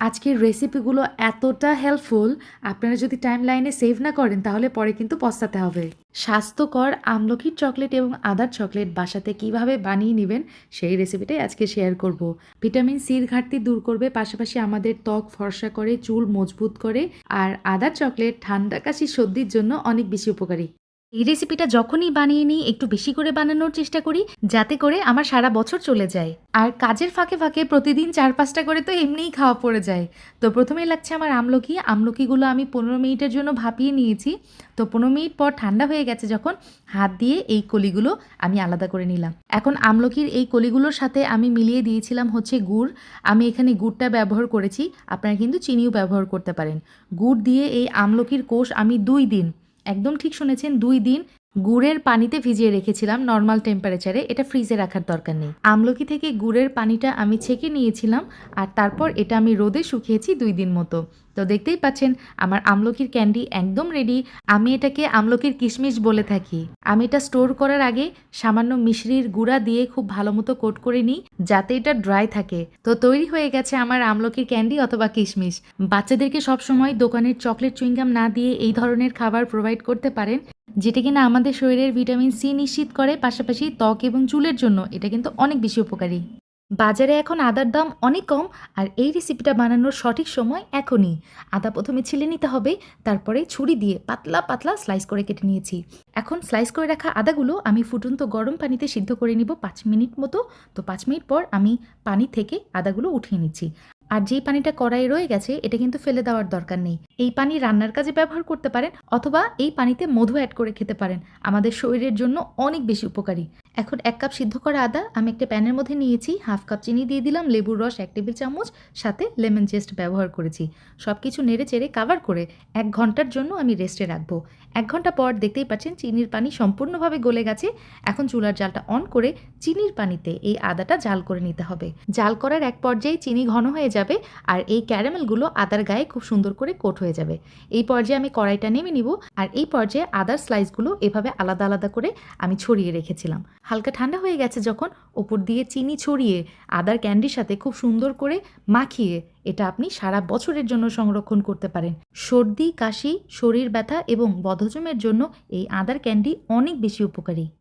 আজকের রেসিপিগুলো এতটা হেল্পফুল আপনারা যদি টাইম লাইনে সেভ না করেন, তাহলে পরে কিন্তু পস্তাতে হবে। স্বাস্থ্যকর আমলকির চকলেট এবং আদার চকলেট বাসাতে কীভাবে বানিয়ে নেবেন, সেই রেসিপিটাই আজকে শেয়ার করব। ভিটামিন সির ঘাটতি দূর করবে, পাশাপাশি আমাদের ত্বক ফর্সা করে, চুল মজবুত করে, আর আদার চকলেট ঠান্ডা কাশি সর্দির জন্য অনেক বেশি উপকারী। এই রেসিপিটা যখনই বানিয়ে নিই, একটু বেশি করে বানানোর চেষ্টা করি, যাতে করে আমার সারা বছর চলে যায়। আর কাজের ফাঁকে ফাঁকে প্রতিদিন চার পাঁচটা করে তো এমনিই খাওয়া পড়ে যায়। তো প্রথমেই লাগছে আমার আমলকি। আমলকিগুলো আমি পনেরো মিনিটের জন্য ভাপিয়ে নিয়েছি। তো পনেরো মিনিট পর ঠান্ডা হয়ে গেছে যখন, হাত দিয়ে এই কলিগুলো আমি আলাদা করে নিলাম। এখন আমলকির এই কলিগুলোর সাথে আমি মিলিয়ে দিয়েছিলাম হচ্ছে গুড়। আমি এখানে গুড়টা ব্যবহার করেছি। আপনারা কিন্তু চিনিও ব্যবহার করতে পারেন। গুড় দিয়ে এই আমলকির কোষ আমি দুই দিন একদম ঠিক শুনেছেন, দুই দিন গুড়ের পানিতে ভিজিয়ে রেখেছিলাম নর্মাল টেম্পারেচারে এটা ফ্রিজে রাখার দরকার নেই। আমলকি থেকে গুড়ের পানিটা আমি ছেঁকে নিয়েছিলাম আর তারপর এটা আমি রোদে শুকিয়েছি দুই দিন মতো। তো দেখতেই পাচ্ছেন, আমার আমলকির ক্যান্ডি একদম রেডি আমি এটাকে আমলকির কিশমিশ বলে থাকি। আমি এটা স্টোর করার আগে সামান্য মিশ্রির গুঁড়া দিয়ে খুব ভালো মতো কোট করে নিই, যাতে এটা ড্রাই থাকে। তো তৈরি হয়ে গেছে আমার আমলকির ক্যান্ডি অথবা কিশমিশ। বাচ্চাদেরকে সবসময় দোকানের চকলেট চুইংগাম না দিয়ে এই ধরনের খাবার প্রোভাইড করতে পারেন, যেটা কিনা আমাদের শরীরের ভিটামিন সি নিশ্চিত করে, পাশাপাশি ত্বক এবং চুলের জন্য। এটা কিন্তু অনেক বেশি উপকারী। বাজারে এখন আদার দাম অনেক কম আর এই রেসিপিটা বানানোর সঠিক সময় এখনই। আদা প্রথমে ছিলে নিতে হবে, তারপরে ছুরি দিয়ে পাতলা পাতলা স্লাইস করে কেটে নিয়েছি। এখন স্লাইস করে রাখা আদাগুলো আমি ফুটন্ত গরম পানিতে সিদ্ধ করে নিব পাঁচ মিনিট মতো। তো পাঁচ মিনিট পর আমি পানি থেকে আদাগুলো উঠিয়ে নিচ্ছি। আর যেই পানিটা কড়াইয়ে রয়ে গেছে, এটা কিন্তু ফেলে দেওয়ার দরকার নেই। এই পানি রান্নার কাজে ব্যবহার করতে পারেন অথবা এই পানিতে মধু অ্যাড করে খেতে পারেন। আমাদের শরীরের জন্য অনেক বেশি উপকারী। এখন এক কাপ সিদ্ধ করা আদা, আমি একটা প্যানের মধ্যে নিয়েছি, হাফ কাপ চিনি দিয়ে দিলাম, লেবুর রস, এক টেবিল চামচ, সাথে লেমন জেস্ট ব্যবহার করেছি। সব কিছু নেড়ে চেড়ে কাভার করে এক ঘণ্টার জন্য আমি রেস্টে রাখব। এক ঘণ্টা পর দেখতেই পাচ্ছেন চিনির পানি সম্পূর্ণভাবে গলে গেছে। এখন চুলার জালটা অন করে চিনির পানিতে এই আদাটা জাল করে নিতে হবে। জাল করার এক পর্যায়ে চিনি ঘন হয়ে যাবে আর এই ক্যারামেলগুলো আদার গায়ে খুব সুন্দর করে কোট হয়ে যাবে। এই পর্যায়ে আমি কড়াইটা নেমে নিব আর এই পর্যায়ে আদার স্লাইসগুলো এভাবে আলাদা আলাদা করে আমি ছড়িয়ে রেখেছিলাম। হালকা ঠান্ডা হয়ে গেছে যখন ওপর দিয়ে চিনি ছড়িয়ে আদার ক্যান্ডির সাথে খুব সুন্দর করে মাখিয়ে এটা আপনি সারা বছরের জন্য সংরক্ষণ করতে পারেন। সর্দি, কাশি, শরীর ব্যথা এবং বদহজমের জন্য এই আদার ক্যান্ডি অনেক বেশি উপকারী।